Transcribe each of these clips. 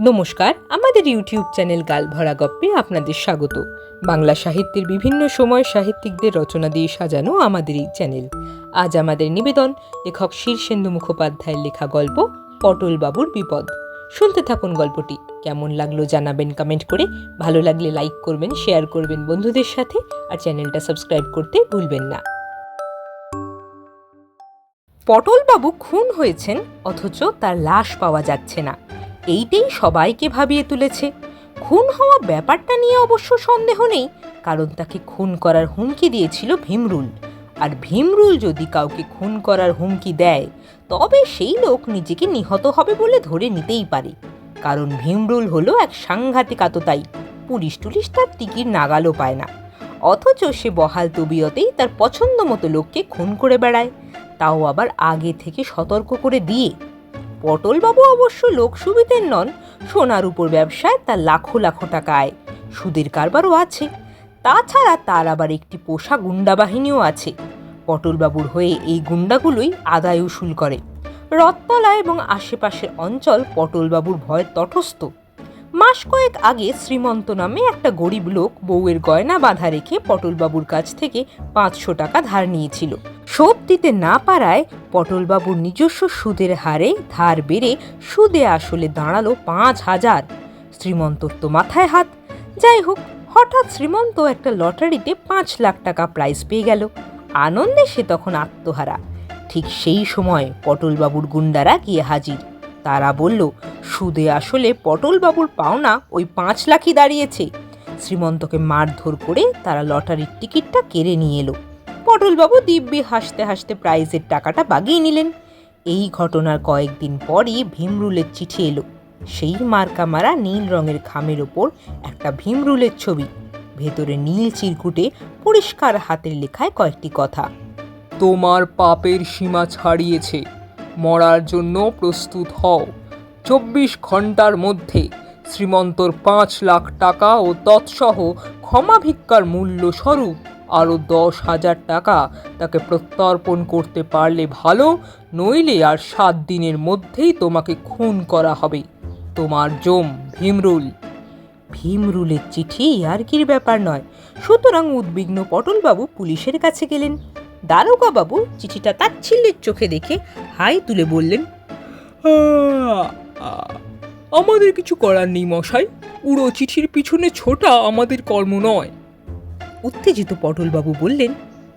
নমস্কার, আমাদের YouTube channel গাল ভরা গপ্পে আপনাদের স্বাগত। বাংলা সাহিত্যের বিভিন্ন সময় সাহিত্যিকদের রচনা দিয়ে সাজানো আমাদের এই চ্যানেল। আজ আমাদের নিবেদন, লেখক শীর্ষেন্দু মুখোপাধ্যায়ের লেখা গল্প পটল বাবুর বিপদ। শুনতে থাকুন গল্পটি। কেমন লাগল জানাবেন কমেন্ট করে। ভালো লাগলে লাইক করবেন শেয়ার করবেন বন্ধুদের সাথে, আর চ্যানেলটা সাবস্ক্রাইব করতে ভুলবেন না। পটলবাবু খুন হয়েছেন, অথচ তার লাশ পাওয়া যাচ্ছে না। এইটাই সবাইকে ভাবিয়ে তুলেছে। খুন হওয়া ব্যাপারটা নিয়ে অবশ্য সন্দেহ নেই, কারণ তাকে খুন করার হুমকি দিয়েছিল ভীমরুল। আর ভীমরুল যদি কাউকে খুন করার হুমকি দেয়, তবে সেই লোক নিজেকে নিহত হবে বলে ধরে নিতেই পারে। কারণ ভীমরুল হলো এক সাংঘাতিক আততাই পুলিশ টুলিশ তার টিকির নাগালও পায় না। অথচ সে বহাল তবিয়তেই তার পছন্দ মতো লোককে খুন করে বেড়ায়। তাও আবার আগে থেকে সতর্ক করে দিয়ে পটলবাবু অবশ্য লোক সুবিধের নন। সোনার উপর ব্যবসায় তার লাখো লাখো টাকা আয় সুদের কারবারও আছে। তাছাড়া তার আবার একটি পোষা গুন্ডা বাহিনীও আছে। পটলবাবুর হয়ে এই গুন্ডাগুলোই আদায় উসুল করে। রত্তলা এবং আশেপাশের অঞ্চল পটলবাবুর ভয়ে তটস্থ। মাস কয়েক আগে শ্রীমন্ত নামে একটা গরিব লোক বউয়ের গয়না বাঁধা রেখে পটলবাবুর কাছ থেকে পাঁচশো টাকা ধার নিয়েছিল। শোধ দিতে না পারায় পটলবাবুর নিজস্ব সুদের হারে ধার বেড়ে সুদে আসলে দাঁড়াল পাঁচ হাজার। শ্রীমন্তর তো মাথায় হাত। যাই হোক, হঠাৎ শ্রীমন্ত একটা লটারিতে পাঁচ লাখ টাকা প্রাইজ পেয়ে গেল। আনন্দে সে তখন আত্মহারা। ঠিক সেই সময় পটলবাবুর গুন্ডারা গিয়ে হাজির। তারা বলল, সুদে আসলে পটলবাবুর পাওনা ওই পাঁচ লাখই দাঁড়িয়েছে। শ্রীমন্তকে মারধর করে তারা লটারির টিকিটটা কেড়ে নিয়ে এলো। পটলবাবু দিব্যি হাসতে হাসতে প্রাইজের টাকাটা বাগিয়ে নিলেন। এই ঘটনার কয়েকদিন পরই ভীমরুলের চিঠি এলো। সেই মার্কা মারা নীল রঙের খামের ওপর একটা ভীমরুলের ছবি। ভেতরে নীল চিরকুটে পরিষ্কার হাতের লেখায় কয়েকটি কথা। তোমার পাপের সীমা ছাড়িয়েছে। মরার জন্য প্রস্তুত হও। চব্বিশ ঘণ্টার মধ্যে শ্রীমন্তর পাঁচ লাখ টাকা ও তৎসহ ক্ষমা ভিক্ষার মূল্য স্বরূপ আরও দশ হাজার টাকা তাকে প্রত্যর্পণ করতে পারলে ভালো, নইলে আর সাত দিনের মধ্যেই তোমাকে খুন করা হবে। তোমার জম, ভীমরুল। ভীমরুলের চিঠি আর কির ব্যাপার নয়। সুতরাং উদ্বিগ্ন পটলবাবু পুলিশের কাছে গেলেন। দারোগা বাবু চিঠিটা তাচ্ছিল্যের চোখে দেখে হাই তুলে বললেন আমাদের কিছু করার নেই মশাই। উড়ো চিঠির পিছনে ছোটা আমাদের কর্ম নয়। উত্তেজিত পটলবাবু বললেন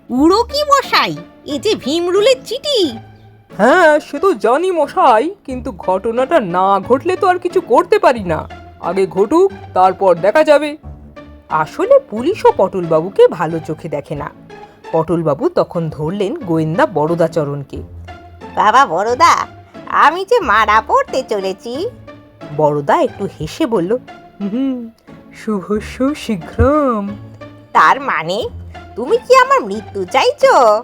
উড়ো কি মশাই? এ যে ভীমরুলের চিঠি। হ্যাঁ সে তো জানি মশাই কিন্তু ঘটনাটা না ঘটলে তো আর কিছু করতে পারি না। আগে ঘটুক তারপর দেখা যাবে। আসলে পুলিশও পটলবাবুকে ভালো চোখে দেখে না। পটলবাবু তখন ধরলেন গোয়েন্দা বড়দাচরণকে বাবা বড়দা আমি যে মারা পড়তে চলেছি। বড়দা একটু হেসে বলল হুম শুভস্য শীঘ্রম। তার মানে তুমি কি আমার মৃত্যু চাইছো?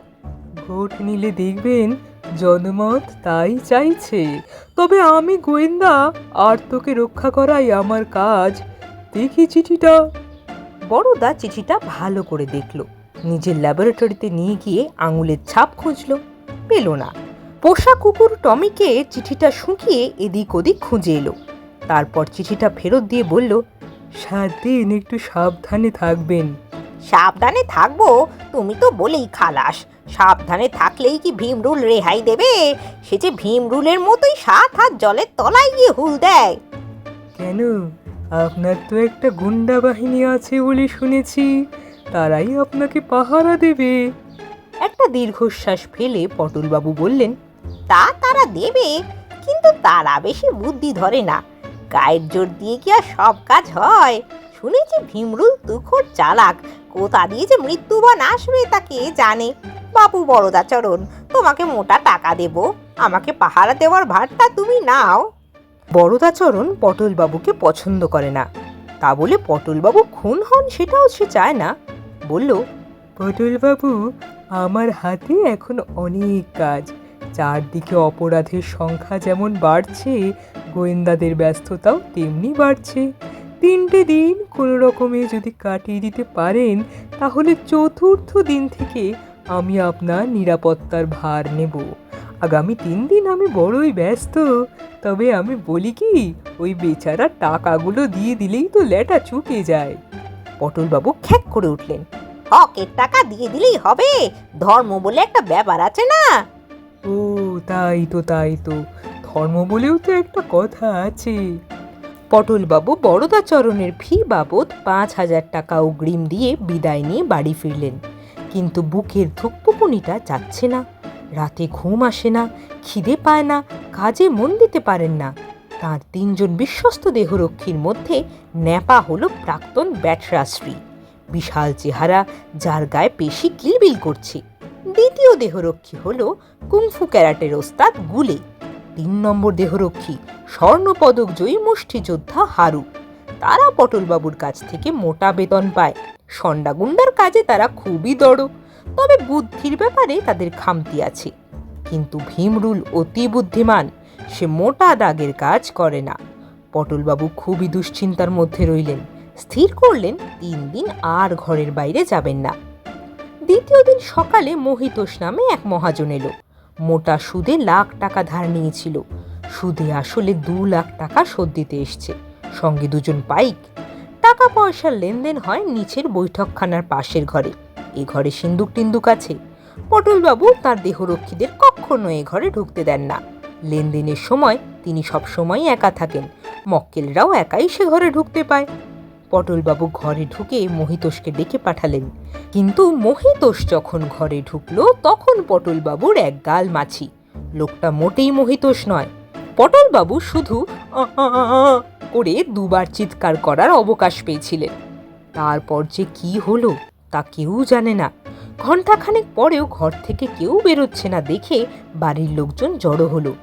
ভোট নিলে দেখবেন জনমত তাই চাইছে। তবে আমি গোয়েন্দা আর তোকে রক্ষা করাই আমার কাজ। দেখি চিঠিটা। বড়দা চিঠিটা ভালো করে দেখল। নিজের ল্যাবরেটরিতে নিয়ে গিয়ে আঙুলের ছাপ খুঁজলো। পেল না। পোষা কুকুর টমিকে চিঠিটা শুকিয়ে এদিক ওদিক খুঁজে এলো। তারপর চিঠিটা ফেরত দিয়ে বলল সাত দিন একটু সাবধানে থাকবেন। সাবধানে থাকব? তুমি তো বলেই খালাস। সাবধানে থাকলেই কি ভীমরুল রেহাই দেবে? সে যে ভীমরুলের মতোই সাত হাত জলের তলায় গিয়ে হুল দেয়। কেন? আপনার তো একটা গুন্ডা বাহিনী আছে বলে শুনেছি। তারাই আপনাকে পাহারা দেবে। একটা দীর্ঘশ্বাস ফেলে পটলবাবু বললেন তা তারা দেবে কিন্তু তারা বেশি বুদ্ধি ধরে না। গায়ের জোর দিয়ে কি আর সব কাজ হয়? শুনেছি ভীমরুল তুখোর চালাক। কোথা দিয়ে যে মৃত্যুবান আসবে তা কে জানে? বাবু বড়দাচরণ তোমাকে মোটা টাকা দেব। আমাকে পাহারা দেওয়ার ভারটা তুমি নাও। বড়দাচরণ পটলবাবুকে পছন্দ করে না। তা বলে পটলবাবু খুন হন সেটাও সে চায় না। বলল, পটলবাবু, আমার হাতে এখন অনেক কাজ। চারদিকে অপরাধের সংখ্যা যেমন বাড়ছে গোয়েন্দাদের ব্যস্ততাও তেমনি বাড়ছে। তিনটে দিন কোনো রকমে যদি কাটিয়ে দিতে পারেন, তাহলে চতুর্থ দিন থেকে আমি আপনার নিরাপত্তার ভার নেব। আগামী তিন দিন আমি বড়ই ব্যস্ত, তবে আমি বলি কি, ওই বেচারা টাকাগুলো দিয়ে দিলেই তো লেটা চুকে যায়। পটলবাবু খ্যাক করে উঠলেন। হকের টাকা দিয়ে দিলেই হবে, ধর্ম বলে একটা ব্যাপার আছে না? ও, তাই তো তাই তো। ধর্ম বলেও তো একটা কথা আছে। পটলবাবু বড়দাচরণের ফি বাবদ পাঁচ হাজার টাকা অগ্রিম দিয়ে বিদায় নিয়ে বাড়ি ফিরলেন। কিন্তু বুকের ধুকপুকুনিটা যাচ্ছে না, রাতে ঘুম আসে না, খিদে পায় না, কাজে মন দিতে পারেন না। তার তিনজন বিশ্বস্ত দেহরক্ষীর মধ্যে ন্যাপা হলো প্রাক্তন ব্যাটরাশ্রী বিশাল চেহারা, যার গায়ে পেশি কিলবিল করছে। দ্বিতীয় দেহরক্ষী হলো কুংফু ক্যারাটের ওস্তাদ গুলে। তিন নম্বর দেহরক্ষী, স্বর্ণপদক জয়ী মুষ্টিযোদ্ধা হারু। তারা পটলবাবুর কাছ থেকে মোটা বেতন পায়। সন্ডাগুন্ডার কাজে তারা খুবই দড়। তবে বুদ্ধির ব্যাপারে তাদের খামতি আছে। কিন্তু ভীমরুল অতি বুদ্ধিমান। সে মোটা দাগের কাজ করে না। পটলবাবু খুবই দুশ্চিন্তার মধ্যে রইলেন। স্থির করলেন, তিন দিন আর ঘরের বাইরে যাবেন না। দ্বিতীয় দিন সকালে মহিতোষ নামে এক মহাজন এলো। মোটা সুদে লাখ টাকা ধার নিয়েছিল। সুদে আসলে দু লাখ টাকা শোধ দিতে এসছে। সঙ্গে দুজন পাইক টাকা পয়সার লেনদেন হয় নিচের বৈঠকখানার পাশের ঘরে। এ ঘরে সিন্দুক টিন্দুক আছে। পটলবাবু তার দেহরক্ষীদের কখনো এ ঘরে ঢুকতে দেন না। লেনদেনের সময় তিনি সব সময় একা থাকেন। মক্কেলরাও একাই সে ঘরে ঢুকতে পায়। পটলবাবু ঘরে ঢুকে মহিতোষকে ডেকে পাঠালেন। কিন্তু মহিতোষ যখন ঘরে ঢুকলো, তখন পটলবাবুর এক গাল মাছি। লোকটা মোটেই মহিতোষ নয়। পটলবাবু শুধু করে দুবার চিৎকার করার অবকাশ পেয়েছিলেন। তারপর যে কি হলো, তা কেউ জানে না। ঘণ্টাখানেক পরেও ঘর থেকে কেউ বেরোচ্ছে না দেখে বাড়ির লোকজন জড়ো হলো।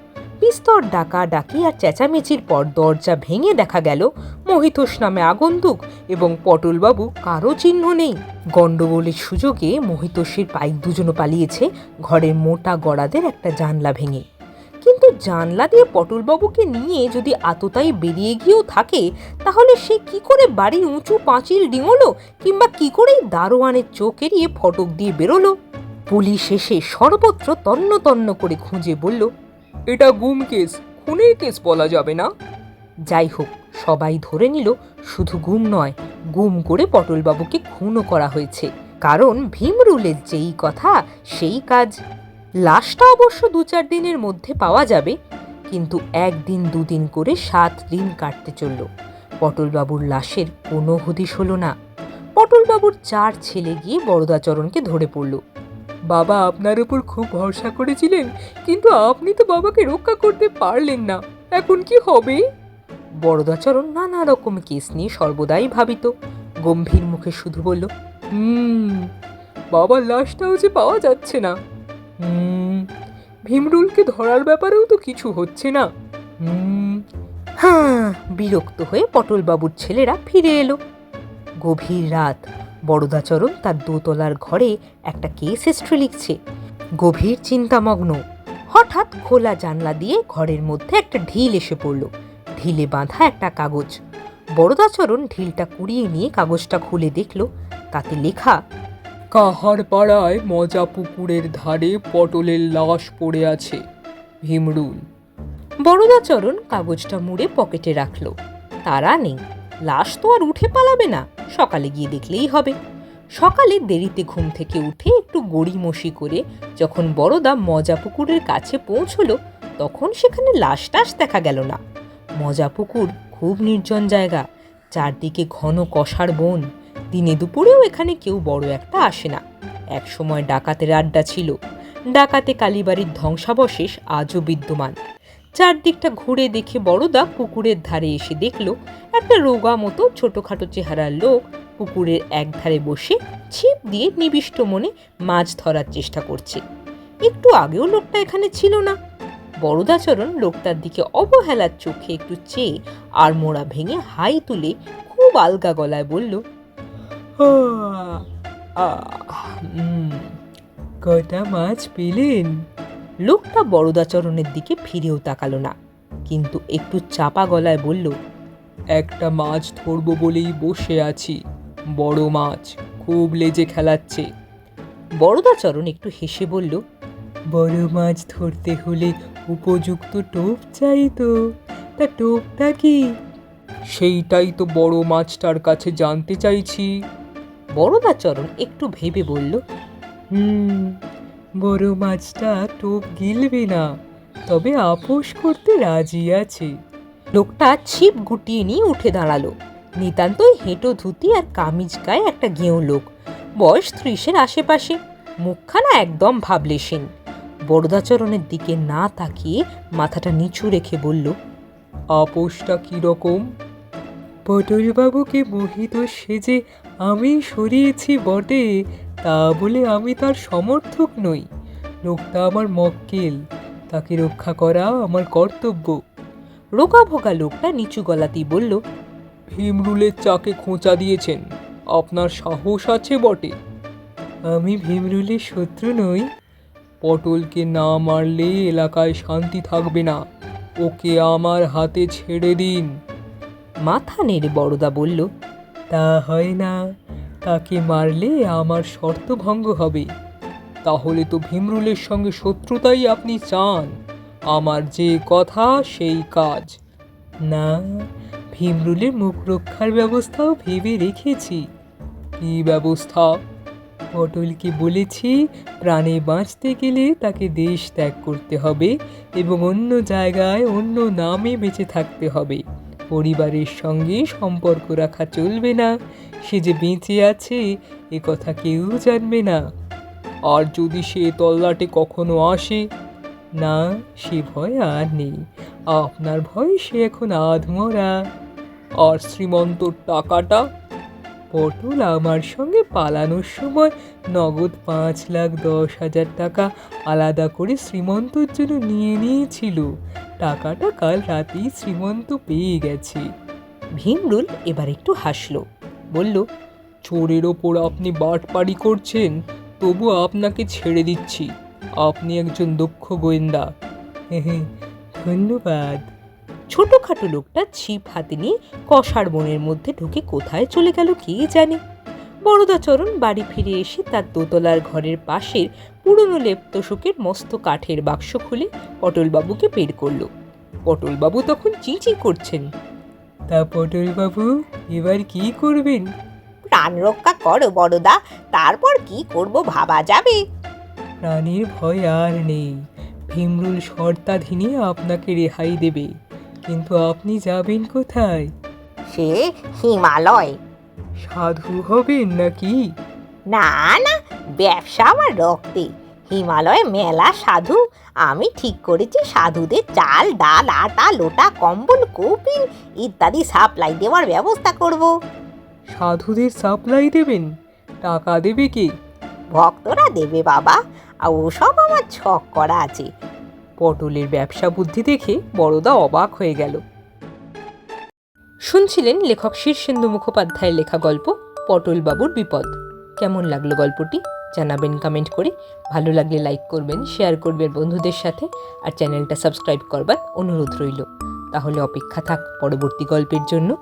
বিস্তর ডাকা ডাকি আর চেঁচামেচির পর দরজা ভেঙে দেখা গেল মহিতোষ নামে আগন্তুক এবং পটলবাবু কারও চিহ্ন নেই। গণ্ডগোলের সুযোগে মহিতোষের পাইক দুজনও পালিয়েছে ঘরের মোটা গড়াদের একটা জানলা ভেঙে। কিন্তু জানলা দিয়ে পটলবাবুকে নিয়ে যদি আততাই বেরিয়ে গিয়েও থাকে, তাহলে সে কি করে বাড়ির উঁচু পাঁচিল ডিঙোলো কিংবা কি করেই দারোয়ানের চোখ এড়িয়ে ফটক দিয়ে বেরোলো? পুলিশ এসে সর্বত্র তন্ন তন্ন করে খুঁজে বলল এটা গুম কেস, খুনের কেস বলা যাবে না। যাই হোক, সবাই ধরে নিল, শুধু গুম নয়, গুম করে পটলবাবুকে খুনও করা হয়েছে। কারণ ভীমরুলের যেই কথা, সেই কাজ। লাশটা অবশ্য দু চার দিনের মধ্যে পাওয়া যাবে, কিন্তু একদিন দুদিন করে সাত দিন কাটতে চলল। পটলবাবুর লাশের কোনো হদিশ হলো না। পটলবাবুর চার ছেলে গিয়ে বরদাচরণকে ধরে পড়ল। বাবা আপনার উপর খুব ভরসা করেছিলেন, কিন্তু আপনি তো বাবাকে রক্ষা করতে পারলেন না। এখন কি হবে? বরদাচরণ নানা রকম কেস নিয়ে সর্বদাই ভাবিত। গম্ভীর মুখে শুধু বলল, হুম, বাবার লাশটাও যে পাওয়া যাচ্ছে না। হুম, ভীমরুলকে ধরার ব্যাপারেও তো কিছু হচ্ছে না। হুম হ্যাঁ বিরক্ত হয়ে পটলবাবুর ছেলেরা ফিরে এলো। গভীর রাত বড়দাচরণ তার দোতলার ঘরে একটা কেস হিস্ট্রি লিখছে। গভীর চিন্তামগ্ন। হঠাৎ খোলা জানলা দিয়ে ঘরের মধ্যে একটা ঢিল এসে পড়ল। ঢিলে বাঁধা একটা কাগজ। বড়দাচরণ ঢিলটা কুড়িয়ে নিয়ে কাগজটা খুলে দেখল তাতে লেখা কাহার পাড়ায় মজা পুকুরের ধারে পটলের লাশ পড়ে আছে ভীমরুল। বড়দাচরণ কাগজটা মুড়ে পকেটে রাখল। তারা নেই। লাশ তো আর উঠে পালাবে না। সকালে গিয়ে দেখলেই হবে। সকালে দেরিতে ঘুম থেকে উঠে একটু গড়িমসি করে যখন বড়দা মজা পুকুরের কাছে পৌঁছলো, তখন সেখানে লাশ টাশ দেখা গেল না। মজা পুকুর খুব নির্জন জায়গা, চারদিকে ঘন কষার বন। দিনে দুপুরেও এখানে কেউ বড় একটা আসে না। এক সময় ডাকাতের আড্ডা ছিল। ডাকাতে কালীবাড়ির ধ্বংসাবশেষ আজও বিদ্যমান। চারদিকটা ঘুরে দেখে বড়দা পুকুরের ধারে এসে দেখল, একটা রোগা মতো ছোটোখাটো চেহারার লোক পুকুরের এক ধারে বসে ছিপ দিয়ে নিবিষ্ট মনে মাছ ধরার চেষ্টা করছে। একটু আগেও লোকটা এখানে ছিল না। বড়দাচরণ লোকটার দিকে অবহেলার চোখে একটু চেয়ে আর মোড়া ভেঙে হাই তুলে খুব আলগা গলায় বলল কটা মাছ পেলেন? লোকটা বড়দাচরণের দিকে ফিরেও তাকালো না, কিন্তু একটু চাপা গলায় বলল, একটা মাছ ধরবো বলেই বসে আছি, বড় মাছ খুব লেজে খেলাচ্ছে। বড়দাচরণ একটু হেসে বলল, বড় মাছ ধরতে হলে উপযুক্ত টোপ চাই তো, তা টোপটা কি? সেইটাই তো বড় মাছটার কাছে জানতে চাইছি। বড়দাচরণ একটু ভেবে বলল, হুম বড় মাছটা টোপ গিলবে না। তবে আপোষ করতে রাজি আছে। লোকটা ছিপ গুটিয়ে নিয়ে উঠে দাঁড়াল। নিতান্তই হেঁটো ধুতি আর কামিজ গায়ে একটা গেঁয়ো লোক। বয়স ত্রিশের আশেপাশে। মুখখানা একদম ভাবলেশীন বরদাচরণের দিকে না তাকিয়ে মাথাটা নিচু রেখে বলল, আপোষটা কীরকম পটলবাবুকে মোহিত সেজে আমি সরিয়েছি বটে তা বলে আমি তার সমর্থক নই। লোকটা আমার মক্কেল। তাকে রক্ষা করা আমার কর্তব্য। রোগা ভোগা লোকটা নিচু গলাতেই বলল, ভীমরুলের চাকে খোঁচা দিয়েছেন। আপনার সাহস আছে বটে। আমি ভীমরুলের শত্রু নই। পটলকে না মারলে এলাকায় শান্তি থাকবে না। ওকে আমার হাতে ছেড়ে দিন। মাথা নেড়ে বড়দা বলল, তা হয় না। তাকে মারলে আমার শর্ত ভঙ্গ হবে। তাহলে তো ভীমরুলের সঙ্গে শত্রুতাই আপনি চান। আমার যে কথা, সেই কাজ। না, ভীমরুলের মুখ রক্ষার ব্যবস্থাও ভেবে রেখেছি। কি ব্যবস্থা? পটলকে বলেছি, প্রাণে বাঁচতে গেলে তাকে দেশ ত্যাগ করতে হবে এবং অন্য জায়গায় অন্য নামে বেঁচে থাকতে হবে। পরিবারের সঙ্গে সম্পর্ক রাখা চলবে না। সে যে বেঁচে আছে, এ কথা কেউ জানবে না। আর যদি সে তল্লাটে কখনো আসে? না, সে ভয় আর নেই। আপনার ভয় সে এখন আধমরা। আর শ্রীমন্তর টাকাটা পটল আমার সঙ্গে পালানোর সময় নগদ পাঁচ লাখ দশ হাজার টাকা আলাদা করে শ্রীমন্তর জন্য নিয়ে নিয়েছিল। টাকাটা কাল রাতেই শ্রীমন্ত পেয়ে গেছে। ভীমরুল এবার একটু হাসল। বলল, চোরের ওপর আপনি বাটপাড়ি করছেন, তবু আপনাকে ছেড়ে দিচ্ছি। আপনি একজন দক্ষ গোয়েন্দা। হ্যাঁ ধন্যবাদ। ছোটখাটো লোকটা ছিপ হাতে নিয়ে কষার বনের মধ্যে ঢুকে কোথায় চলে গেল কে জানে? বড়দাচরণ বাড়ি ফিরে এসে তার দোতলার ঘরের পাশের পুরনো লেপ্তশোকের মস্ত কাঠের বাক্স খুলে পটলবাবুকে বের করল। পটলবাবু তখন চিঁচি করছেন। তা পটলবাবু এবার কি করবেন? প্রাণ রক্ষা করো বড়দা তারপর কি করব ভাবা যাবে। প্রাণীর ভয় আর নেই। ভীমরুল শর্তাধীনে আপনাকে রেহাই দেবে। কিন্তু আপনি যাবেন কোথায়? সে হিমালয়। সাধু হবেন নাকি? না না ব্যবসা আমার রক্তে। হিমালয়ে মেলা সাধু। আমি ঠিক করেছি সাধুদের চাল ডাল আটা লোটা কম্বল কৌপিন ইত্যাদি সাপ্লাই দেওয়ার ব্যবস্থা করব। সাধুদের সাপ্লাই দেবেন? টাকা দেবে কি? ভক্তরা দেবে বাবা। আর ওসব আমার ছক করা আছে। পটলের ব্যবসা বুদ্ধি দেখে বড়দা অবাক হয়ে গেল। শুনছিলেন লেখক শীর্ষেন্দু মুখোপাধ্যায়ের লেখা গল্প, পটলবাবুর বিপদ। কেমন লাগল গল্পটি? জানাবেন কমেন্ট করে। ভালো লাগলে লাইক করবেন শেয়ার করবেন বন্ধুদের সাথে, আর চ্যানেলটা সাবস্ক্রাইব করবার অনুরোধ রইল। তাহলে অপেক্ষা থাক পরবর্তী গল্পের জন্য।